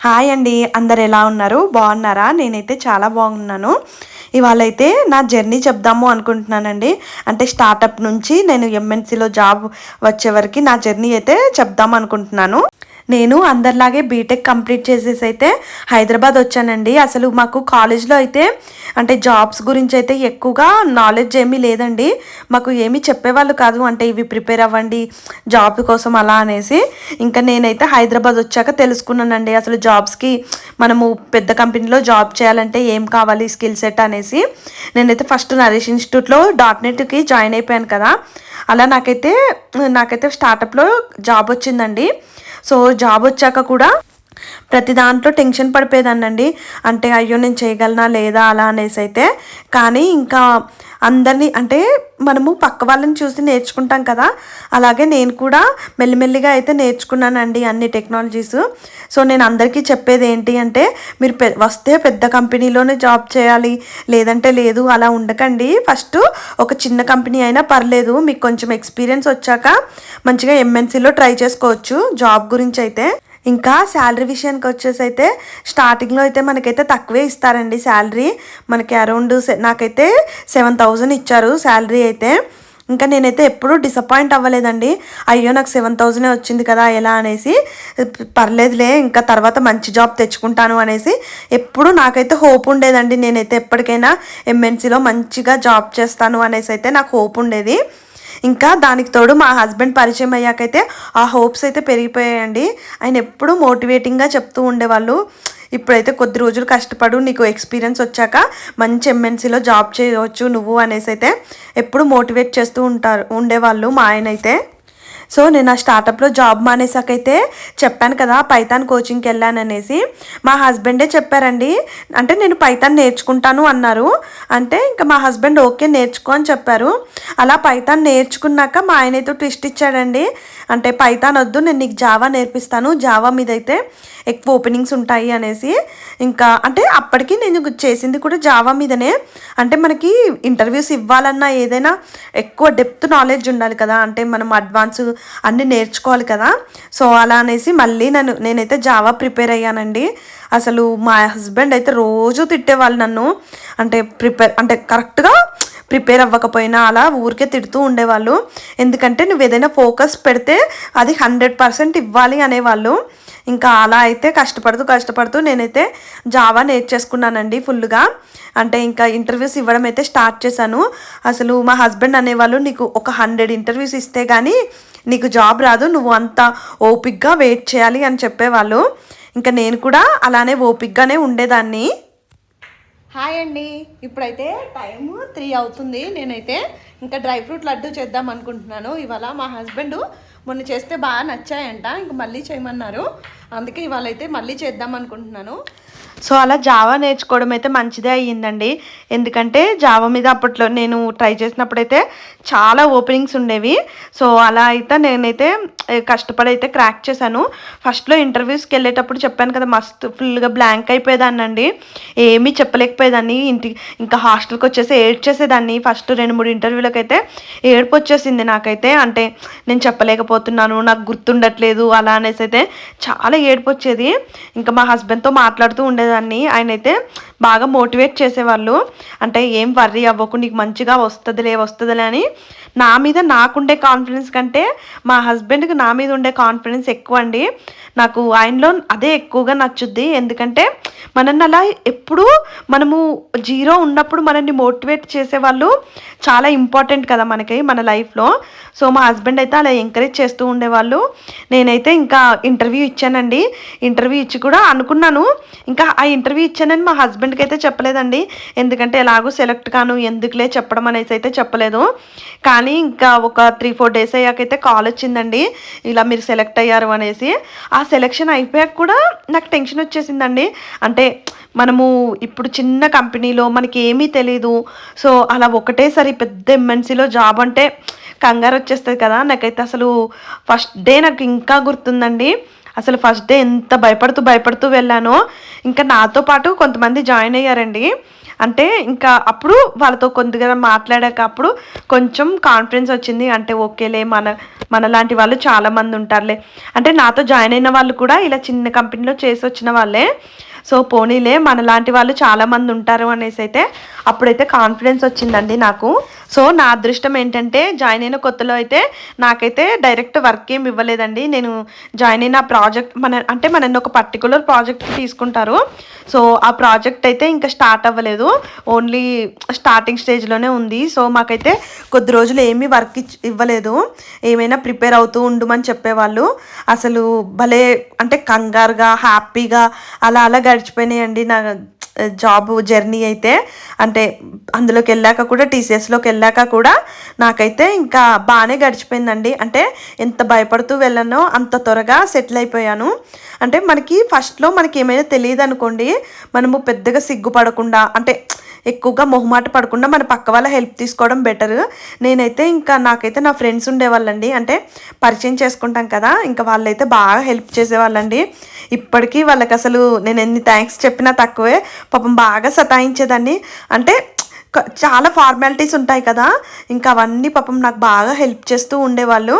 Hi అండి అందరు ఎలా ఉన్నారు? బాగున్నారా? నేనైతే చాలా బాగున్నాను. ఇవాళ అయితే నా జర్నీ చెప్దాము అనుకుంటున్నానండి. అంటే స్టార్టప్ నుంచి నేను ఎంఎన్సీలో జాబ్ వచ్చే వరకు నా జర్నీ అయితే చెప్దాం అనుకుంటున్నాను. నేను అందరిలాగే బీటెక్ కంప్లీట్ చేసేసి అయితే హైదరాబాద్ వచ్చానండి. అసలు మాకు కాలేజ్లో అయితే అంటే జాబ్స్ గురించి అయితే ఎక్కువగా నాలెడ్జ్ ఏమీ లేదండి. మాకు ఏమీ చెప్పేవాళ్ళు కాదు. అంటే ఇవి ప్రిపేర్ అవ్వండి జాబ్ కోసం అలా అనేసి. ఇంకా నేనైతే హైదరాబాద్ వచ్చాక తెలుసుకున్నానండి. అసలు జాబ్స్కి మనము పెద్ద కంపెనీలో జాబ్ చేయాలంటే ఏం కావాలి స్కిల్ సెట్ అనేసి. నేనైతే ఫస్ట్ నరేష్ ఇన్స్టిట్యూట్లో డాట్ నెట్కి జాయిన్ అయిపోయాను కదా. అలా నాకైతే నాకైతే స్టార్టప్లో జాబ్ వచ్చిందండి. సో జాబ్ వచ్చాక కూడా ప్రతి దాంట్లో టెన్షన్ పడిపోయేదాన్నండి. అంటే అయ్యో నేను చేయగలనా లేదా అలా అనేసి అయితే. కానీ ఇంకా అందరినీ అంటే మనము పక్క వాళ్ళని చూసి నేర్చుకుంటాం కదా. అలాగే నేను కూడా మెల్లిమెల్లిగా అయితే నేర్చుకున్నానండి అన్ని టెక్నాలజీస్. సో నేను అందరికీ చెప్పేది ఏంటి అంటే మీరు పె వస్తే పెద్ద కంపెనీలోనే జాబ్ చేయాలి. లేదంటే లేదు అలా ఉండకండి. ఫస్ట్ ఒక చిన్న కంపెనీ అయినా పర్లేదు మీకు కొంచెం ఎక్స్పీరియన్స్ వచ్చాక మంచిగా ఎంఎన్సీలో ట్రై చేసుకోవచ్చు జాబ్ గురించి అయితే. ఇంకా శాలరీ విషయానికి వచ్చేసి అయితే స్టార్టింగ్లో అయితే మనకైతే తక్కువే ఇస్తారండి శాలరీ. మనకి అరౌండ్ నాకైతే సెవెన్ థౌజండ్ ఇచ్చారు శాలరీ అయితే. ఇంకా నేనైతే ఎప్పుడూ డిసప్పాయింట్ అవ్వలేదండి. అయ్యో నాకు సెవెన్ థౌజండే వచ్చింది కదా ఎలా అనేసి పర్లేదులే ఇంకా తర్వాత మంచి జాబ్ తెచ్చుకుంటాను అనేసి ఎప్పుడు నాకైతే హోప్ ఉండేదండి. నేనైతే ఎప్పటికైనా ఎంఎన్సీలో మంచిగా జాబ్ చేస్తాను అనేసి అయితే నాకు హోప్ ఉండేది. ఇంకా దానికి తోడు మా హస్బెండ్ పరిచయం అయ్యాకైతే ఆ హోప్స్ అయితే పెరిగిపోయాయండి. ఆయన ఎప్పుడూ మోటివేటింగ్గా చెప్తూ ఉండేవాళ్ళు. ఇప్పుడైతే కొద్ది రోజులు కష్టపడు నీకు ఎక్స్పీరియన్స్ వచ్చాక మంచి ఎంఎన్సీలో జాబ్ చేయవచ్చు నువ్వు అనేసి అయితే ఎప్పుడు మోటివేట్ చేస్తూ ఉంటారు ఉండేవాళ్ళు మా ఆయన అయితే సో నేను ఆ స్టార్టప్లో జాబ్ మానేసాకైతే చెప్పాను కదా పైతాన్ కోచింగ్కి వెళ్ళాననేసి. మా హస్బెండే చెప్పారండి అంటే నేను పైతాన్ నేర్చుకుంటాను అన్నారు. అంటే ఇంకా మా హస్బెండ్ ఓకే నేర్చుకో అని చెప్పారు. అలా పైతాన్ నేర్చుకున్నాక మా ఆయనతో ట్విస్ట్ ఇచ్చాడండి. అంటే పైథాన్ వద్దు నేను నీకు జావా నేర్పిస్తాను. జావా మీద అయితే ఎక్కువ ఓపెనింగ్స్ ఉంటాయి అనేసి ఇంకా అంటే అప్పటికి నేను చేసింది కూడా జావా మీదనే. అంటే మనకి ఇంటర్వ్యూస్ ఇవ్వాలన్నా ఏదైనా ఎక్కువ డెప్త్ నాలెడ్జ్ ఉండాలి కదా. అంటే మనం అడ్వాన్స్ అన్నీ నేర్చుకోవాలి కదా. సో అలా అనేసి మళ్ళీ నన్ను నేనైతే జావా ప్రిపేర్ అయ్యానండి. అసలు మా హస్బెండ్ అయితే రోజు తిట్టేవాళ్ళు నన్ను. అంటే ప్రిపేర్ అంటే కరెక్ట్గా ప్రిపేర్ అవ్వకపోయినా అలా ఊరికే తిడుతూ ఉండేవాళ్ళు. ఎందుకంటే నువ్వు ఏదైనా ఫోకస్ పెడితే అది హండ్రెడ్ పర్సెంట్ ఇవ్వాలి అనేవాళ్ళు. ఇంకా అలా అయితే కష్టపడుతూ కష్టపడుతూ నేనైతే జావా నేర్చేసుకున్నానండి ఫుల్గా అంటే ఇంకా ఇంటర్వ్యూస్ ఇవ్వడం అయితే స్టార్ట్ చేశాను. అసలు మా హస్బెండ్ అనేవాళ్ళు నీకు ఒక హండ్రెడ్ ఇంటర్వ్యూస్ ఇస్తే కానీ నీకు జాబ్ రాదు నువ్వు అంత ఓపిక్గా వెయిట్ చేయాలి అని చెప్పేవాళ్ళు. ఇంకా నేను కూడా అలానే ఓపిక్గానే ఉండేదాన్ని. హాయ్ అండి. ఇప్పుడైతే టైము త్రీ అవుతుంది. నేనైతే ఇంకా డ్రై ఫ్రూట్ లడ్డు చేద్దాం అనుకుంటున్నాను. ఇవాళ మా హస్బెండ్ మొన్న చేస్తే బాగా నచ్చాయంట. ఇంక మళ్ళీ చేయమన్నారు. అందుకే ఇవాళ అయితే మళ్ళీ చేద్దాం అనుకుంటున్నాను. సో అలా జావా నేర్చుకోవడం అయితే మంచిదే అయ్యిందండి. ఎందుకంటే జావా మీద అప్పట్లో నేను ట్రై చేసినప్పుడైతే చాలా ఓపెనింగ్స్ ఉండేవి. సో అలా అయితే నేనైతే కష్టపడి అయితే క్రాక్ చేశాను. ఫస్ట్లో ఇంటర్వ్యూస్కి వెళ్ళేటప్పుడు చెప్పాను కదా మస్తు ఫుల్గా బ్లాంక్ అయిపోయేదాన్ని ఏమీ చెప్పలేకపోయేదాన్ని. ఇంటి ఇంకా హాస్టల్కి వచ్చేసి ఏడ్ చేసేదాన్ని ఫస్ట్ రెండు మూడు ఇంటర్వ్యూలకు అయితే ఏడుపు వచ్చేసింది నాకైతే. అంటే నేను చెప్పలేకపోతున్నాను నాకు గుర్తుండట్లేదు అలా అనేసి అయితే చాలా ఏడుపు వచ్చేది. ఇంకా మా హస్బెండ్తో మాట్లాడుతూ ఉండేదాన్ని. ఆయన అయితే బాగా మోటివేట్ చేసేవాళ్ళు. అంటే ఏం వర్రీ అవ్వకు నీకు మంచిగా వస్తుందిలే వస్తుందిలే అని. నా మీద నాకుండే కాన్ఫిడెన్స్ కంటే మా హస్బెండ్కి నా మీద ఉండే కాన్ఫిడెన్స్ ఎక్కువ అండి నాకు ఆయనలో అదే ఎక్కువగా నచ్చుద్ది. ఎందుకంటే మనల్ని అలా ఎప్పుడు మనము జీరో ఉన్నప్పుడు మనల్ని మోటివేట్ చేసేవాళ్ళు చాలా ఇంపార్టెంట్ కదా మనకి మన లైఫ్లో సో మా హస్బెండ్ అయితే అలా ఎంకరేజ్ చేస్తూ ఉండేవాళ్ళు. నేనైతే ఇంకా ఇంటర్వ్యూ ఇచ్చానండి. ఇంటర్వ్యూ ఇచ్చి కూడా అనుకున్నాను. ఇంకా ఆ ఇంటర్వ్యూ ఇచ్చానని మా హస్బెండ్కి అయితే చెప్పలేదండి. ఎందుకంటే ఎలాగో సెలెక్ట్ కాను ఎందుకులే చెప్పడం అనేసి అయితే చెప్పలేదు. కానీ ఇంకా ఒక త్రీ ఫోర్ డేస్ అయ్యాకైతే కాల్ వచ్చిందండి. ఇలా మీరు సెలెక్ట్ అయ్యారు అనేసి ఆ సెలెక్షన్ అయిపోయాక కూడా నాకు టెన్షన్ వచ్చేసిందండి. అంటే మనము ఇప్పుడు చిన్న కంపెనీలో మనకి ఏమీ తెలీదు. సో అలా ఒకటేసారి పెద్ద ఎంఎన్సీలో జాబ్ అంటే కంగారు వచ్చేస్తుంది కదా. నాకైతే అసలు ఫస్ట్ డే నాకు ఇంకా గుర్తుందండి. అసలు ఫస్ట్ డే ఎంత భయపడుతూ భయపడుతూ వెళ్ళానో. ఇంకా నాతో పాటు కొంతమంది జాయిన్ అయ్యారండి. అంటే ఇంకా అప్పుడు వాళ్ళతో కొద్దిగా మాట్లాడాక అప్పుడు కొంచెం కాన్ఫిడెన్స్ వచ్చింది. అంటే ఓకేలే మన మనలాంటి వాళ్ళు చాలామంది ఉంటారులే. అంటే నాతో జాయిన్ అయిన వాళ్ళు కూడా ఇలా చిన్న కంపెనీలో చేసి వచ్చిన వాళ్ళే. సో పోనీలే మన లాంటి వాళ్ళు చాలామంది ఉంటారు అనేసి అయితే అప్పుడైతే కాన్ఫిడెన్స్ వచ్చిందండి నాకు. సో నా అదృష్టం ఏంటంటే జాయిన్ అయిన కొత్తలో అయితే నాకైతే డైరెక్ట్ వర్క్ ఏమి ఇవ్వలేదండి. నేను జాయిన్ అయిన ప్రాజెక్ట్ మన అంటే మన ఒక పర్టికులర్ ప్రాజెక్ట్ తీసుకుంటారు. సో ఆ ప్రాజెక్ట్ అయితే ఇంకా స్టార్ట్ అవ్వలేదు. ఓన్లీ స్టార్టింగ్ స్టేజ్లోనే ఉంది. సో మాకైతే కొద్ది రోజులు ఏమీ వర్క్ ఇవ్వలేదు. ఏమైనా ప్రిపేర్ అవుతూ ఉండమని చెప్పేవాళ్ళు. అసలు భలే అంటే కంగారుగా హ్యాపీగా అలా అలా గడిచిపోయినాయండి. నా జాబ్ జర్నీ అయితే అంటే అందులోకి వెళ్ళాక కూడా టీసీఎస్లోకి వెళ్ళాక కూడా నాకైతే ఇంకా బాగానే గడిచిపోయిందండి. అంటే ఎంత భయపడుతూ వెళ్ళానో అంత త్వరగా సెటిల్ అయిపోయాను. అంటే మనకి ఫస్ట్లో మనకి ఏమైనా తెలియదు అనుకోండి మనము పెద్దగా సిగ్గుపడకుండా అంటే ఎక్కువగా మొహమాట పడకుండా మన పక్క వాళ్ళ హెల్ప్ తీసుకోవడం బెటర్ నేనైతే ఇంకా నాకైతే నా ఫ్రెండ్స్ ఉండేవాళ్ళండి. అంటే పరిచయం చేసుకుంటాం కదా ఇంకా వాళ్ళైతే బాగా హెల్ప్ చేసేవాళ్ళండి. ఇప్పటికీ వాళ్ళకి అసలు నేను ఎన్ని థ్యాంక్స్ చెప్పినా తక్కువే. పాపం బాగా సతాయించేదాన్ని. అంటే చాలా ఫార్మాలిటీస్ ఉంటాయి కదా. ఇంకా అవన్నీ పాపం నాకు బాగా హెల్ప్ చేస్తూ ఉండేవాళ్ళు.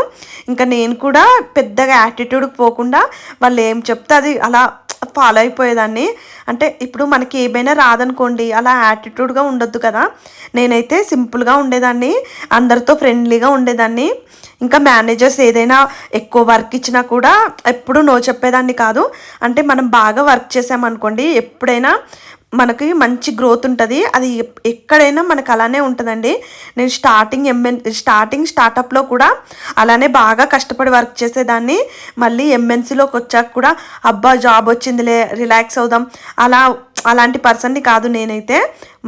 ఇంకా నేను కూడా పెద్దగా యాటిట్యూడ్కి పోకుండా వాళ్ళు ఏం చెప్తే అది అలా ఫాలో అయిపోయేదాన్ని. అంటే ఇప్పుడు మనకి ఏమైనా రాదనుకోండి అలా యాటిట్యూడ్గా ఉండొద్దు కదా. నేనైతే సింపుల్గా ఉండేదాన్ని అందరితో ఫ్రెండ్లీగా ఉండేదాన్ని. ఇంకా మేనేజర్స్ ఏదైనా ఎక్కువ వర్క్ ఇచ్చినా కూడా ఎప్పుడూ నో చెప్పేదాన్ని కాదు. అంటే మనం బాగా వర్క్ చేసామనుకోండి ఎప్పుడైనా మనకి మంచి గ్రోత్ ఉంటుంది. అది ఎక్కడైనా మనకు అలానే ఉంటుందండి. నేను స్టార్టింగ్ ఎంఎన్ స్టార్టింగ్ స్టార్టప్లో కూడా అలానే బాగా కష్టపడి వర్క్ చేసేదాన్ని. మళ్ళీ ఎంఎన్సీలోకి వచ్చాక కూడా అబ్బా జాబ్ వచ్చిందిలే రిలాక్స్ అవుదాం. అలా అలాంటి పర్సన్ని కాదు నేనైతే.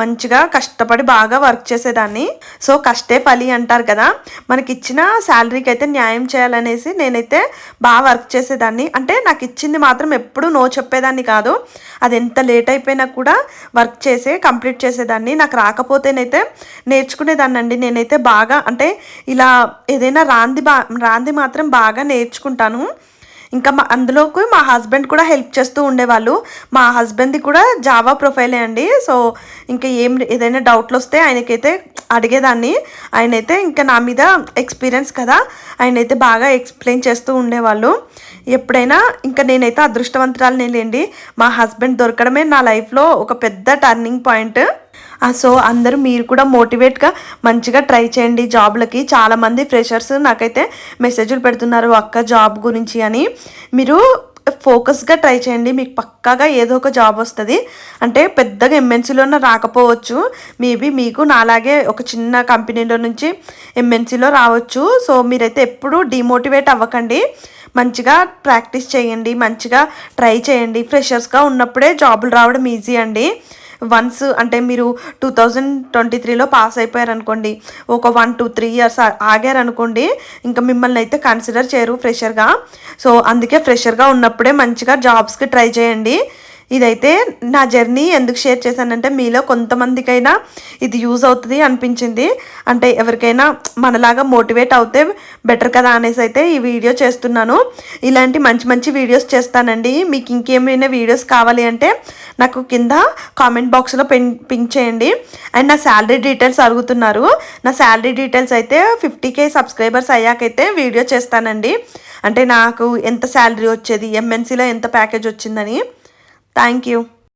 మంచిగా కష్టపడి బాగా వర్క్ చేసేదాన్ని. సో కష్టే ఫలి అంటారు కదా. మనకి ఇచ్చిన శాలరీకి అయితే న్యాయం చేయాలనేసి నేనైతే బాగా వర్క్ చేసేదాన్ని. అంటే నాకు ఇచ్చింది మాత్రం ఎప్పుడూ నో చెప్పేదాన్ని కాదు. అది ఎంత లేట్ అయిపోయినా కూడా వర్క్ చేసే కంప్లీట్ చేసేదాన్ని. నాకు రాకపోతేనైతే నేర్చుకునేదాన్ని అండి నేనైతే బాగా అంటే ఇలా ఏదైనా రాంది బా రాంది మాత్రం బాగా నేర్చుకుంటాను. ఇంకా మా అందులోకి మా హస్బెండ్ కూడా హెల్ప్ చేస్తూ ఉండేవాళ్ళు. మా హస్బెండ్ది కూడా జావా ప్రొఫైలే అండి. సో ఇంకా ఏం ఏదైనా డౌట్లు వస్తే ఆయనకైతే అడిగేదాన్ని. ఆయనైతే ఇంకా నా మీద ఎక్స్పీరియన్స్ కదా. ఆయనైతే బాగా ఎక్స్ప్లెయిన్ చేస్తూ ఉండేవాళ్ళు. ఎప్పుడైనా ఇంకా నేనైతే అదృష్టవంతురాలు లేండి మా హస్బెండ్ దొరకడమే నా లైఫ్లో ఒక పెద్ద టర్నింగ్ పాయింట్ సో అందరూ మీరు కూడా మోటివేట్గా మంచిగా ట్రై చేయండి జాబ్లకి చాలామంది ఫ్రెషర్స్ నాకైతే మెసేజ్లు పెడుతున్నారు అక్క జాబ్ గురించి అని. మీరు ఫోకస్గా ట్రై చేయండి. మీకు పక్కాగా ఏదో ఒక జాబ్ వస్తుంది. అంటే పెద్దగా ఎంఎన్సీలోనే రాకపోవచ్చు. మేబీ మీకు నాలాగే ఒక చిన్న కంపెనీలో నుంచి ఎంఎన్సీలో రావచ్చు. సో మీరైతే ఎప్పుడూ డిమోటివేట్ అవ్వకండి. మంచిగా ప్రాక్టీస్ చేయండి. మంచిగా ట్రై చేయండి. ఫ్రెషర్స్గా ఉన్నప్పుడే జాబులు రావడం ఈజీ అండి. వన్స్ అంటే మీరు టూ థౌజండ్ ట్వంటీ త్రీలో పాస్ అయిపోయారనుకోండి ఒక వన్ టూ త్రీ ఇయర్స్ ఆగారనుకోండి ఇంకా మిమ్మల్ని అయితే కన్సిడర్ చేయరు ఫ్రెషర్గా సో అందుకే ఫ్రెషర్గా ఉన్నప్పుడే మంచిగా జాబ్స్కి ట్రై చేయండి. ఇదైతే నా జర్నీ ఎందుకు షేర్ చేశానంటే మీలో కొంతమందికైనా ఇది యూజ్ అవుతుంది అనిపించింది. అంటే ఎవరికైనా మనలాగా మోటివేట్ అవుతే బెటర్ కదా అనేసి అయితే ఈ వీడియో చేస్తున్నాను. ఇలాంటి మంచి మంచి వీడియోస్ చేస్తానండి. మీకు ఇంకేమైనా వీడియోస్ కావాలి అంటే నాకు కింద కామెంట్ బాక్స్లో పెన్ పింక్ చేయండి. అండ్ నా శాలరీ డీటెయిల్స్ అడుగుతున్నారు. నా శాలరీ డీటెయిల్స్ అయితే ఫిఫ్టీ కే సబ్స్క్రైబర్స్ అయ్యాకైతే వీడియో చేస్తానండి. అంటే నాకు ఎంత శాలరీ వచ్చేది ఎంఎన్సీలో ఎంత ప్యాకేజ్ వచ్చిందని. Thank you.